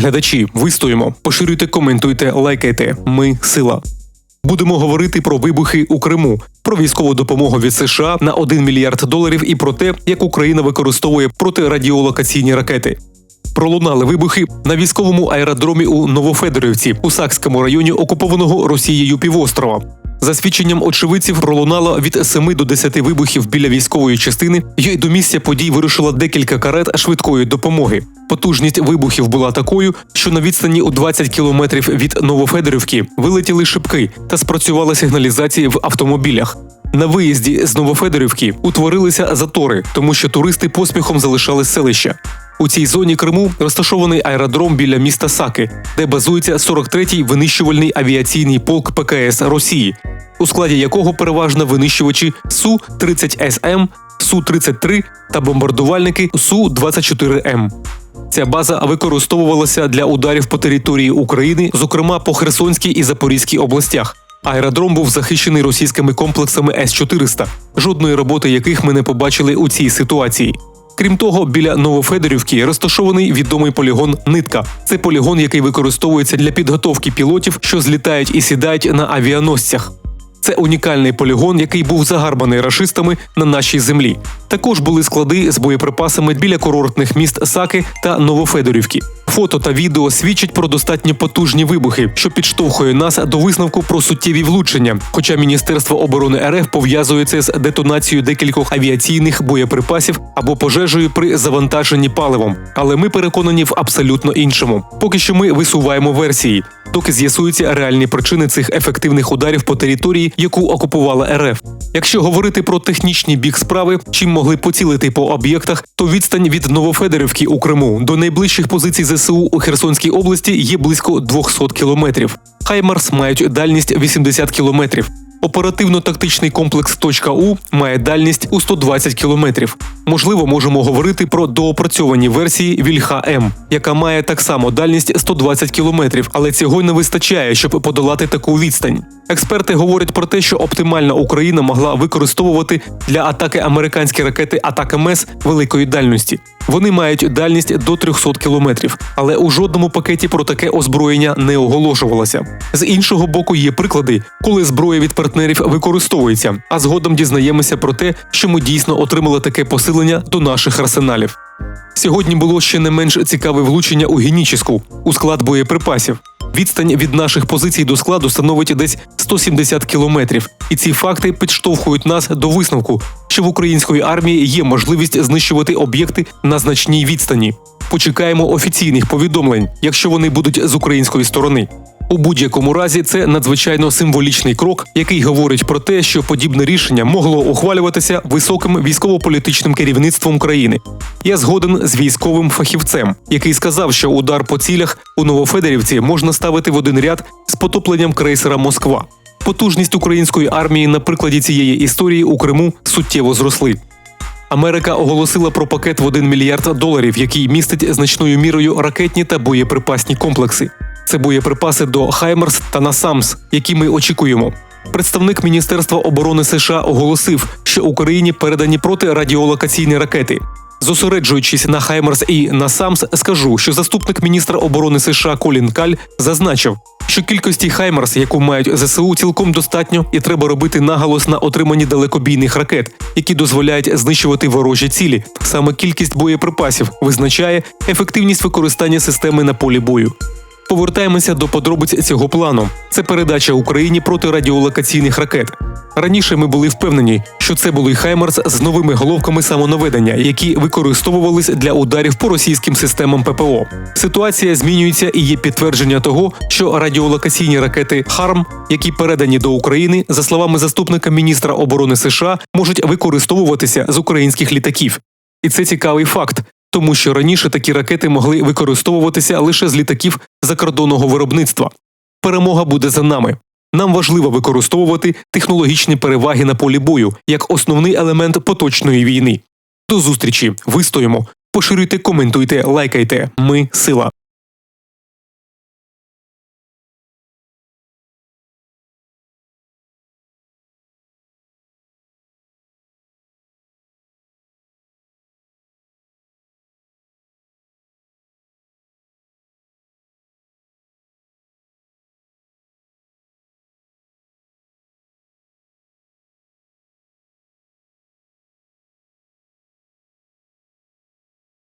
Глядачі, вистоїмо, поширюйте, коментуйте, лайкайте. Ми сила. Будемо говорити про вибухи у Криму, про військову допомогу від США на 1 мільярд доларів і про те, як Україна використовує протирадіолокаційні ракети. Пролунали вибухи на військовому аеродромі у Новофедорівці у Сакському районі окупованого Росією півострова. За свідченням очевидців пролунало від 7 до 10 вибухів біля військової частини, й до місця подій вирушило декілька карет швидкої допомоги. Потужність вибухів була такою, що на відстані у 20 кілометрів від Новофедорівки вилетіли шибки та спрацювала сигналізація в автомобілях. На виїзді з Новофедорівки утворилися затори, тому що туристи поспіхом залишали селища. У цій зоні Криму розташований аеродром біля міста Саки, де базується 43-й винищувальний авіаційний полк ПКС Росії, у складі якого переважно винищувачі су 30 СМ, су 33 та бомбардувальники су 24 М. Ця база використовувалася для ударів по території України, зокрема по Херсонській і Запорізькій областях. Аеродром був захищений російськими комплексами С-400, жодної роботи яких ми не побачили у цій ситуації. Крім того, біля Новофедорівки розташований відомий полігон Нитка. Це полігон, який використовується для підготовки пілотів, що злітають і сідають на авіаносцях. Це унікальний полігон, який був загарбаний рашистами на нашій землі. Також були склади з боєприпасами біля курортних міст Саки та Новофедорівки. Фото та відео свідчать про достатньо потужні вибухи, що підштовхує нас до висновку про суттєві влучення. Хоча Міністерство оборони РФ пов'язує це з детонацією декількох авіаційних боєприпасів або пожежею при завантаженні паливом. Але ми переконані в абсолютно іншому. Поки що ми висуваємо версії, доки з'ясуються реальні причини цих ефективних ударів по території, яку окупувала РФ. Якщо говорити про технічний бік справи, чим могли поцілити по об'єктах, то відстань від Новофедорівки у Криму до найближчих позицій ЗСУ у Херсонській області є близько 200 кілометрів. Хаймарс мають дальність 80 кілометрів. Оперативно-тактичний комплекс «Точка У» має дальність у 120 кілометрів. Можливо, можемо говорити про доопрацьовані версії Вільха М, яка має так само дальність 120 кілометрів, але цього не вистачає, щоб подолати таку відстань. Експерти говорять про те, що оптимальна Україна могла використовувати для атаки американські ракети Атака МЕС великої дальності. Вони мають дальність до 300 кілометрів, але у жодному пакеті про таке озброєння не оголошувалося. З іншого боку, є приклади, коли зброя від партнерів використовується, а згодом дізнаємося про те, що ми дійсно отримали таке посилення до наших арсеналів. Сьогодні було ще не менш цікаве влучення у Генічіску у склад боєприпасів. Відстань від наших позицій до складу становить десь 170 кілометрів, і ці факти підштовхують нас до висновку, що в української армії є можливість знищувати об'єкти на значній відстані. Почекаємо офіційних повідомлень, якщо вони будуть з української сторони. У будь-якому разі це надзвичайно символічний крок, який говорить про те, що подібне рішення могло ухвалюватися високим військово-політичним керівництвом країни. Я згоден з військовим фахівцем, який сказав, що удар по цілях у Новофедерівці можна ставити в один ряд з потопленням крейсера Москва. Потужність української армії на прикладі цієї історії у Криму суттєво зросли. Америка оголосила про пакет в 1 мільярд доларів, який містить значною мірою ракетні та боєприпасні комплекси. Це боєприпаси до Хаймерс та Насамс, які ми очікуємо. Представник Міністерства оборони США оголосив, що Україні передані протирадіолокаційні ракети. Зосереджуючись на Хаймерс і Насамс, скажу, що заступник міністра оборони США Колін Каль зазначив, що кількості Хаймерс, яку мають ЗСУ, цілком достатньо, і треба робити наголос на отриманні далекобійних ракет, які дозволяють знищувати ворожі цілі. Саме кількість боєприпасів визначає ефективність використання системи на полі бою. Повертаємося до подробиць цього плану. Це передача Україні протирадіолокаційних ракет. Раніше ми були впевнені, що це були Хаймерс з новими головками самонаведення, які використовувались для ударів по російським системам ППО. Ситуація змінюється і є підтвердження того, що радіолокаційні ракети ХАРМ, які передані до України, за словами заступника міністра оборони США, можуть використовуватися з українських літаків. І це цікавий факт, тому що раніше такі ракети могли використовуватися лише з літаків закордонного виробництва. Перемога буде за нами. Нам важливо використовувати технологічні переваги на полі бою як основний елемент поточної війни. До зустрічі, вистоїмо, поширюйте, коментуйте, лайкайте. Ми сила.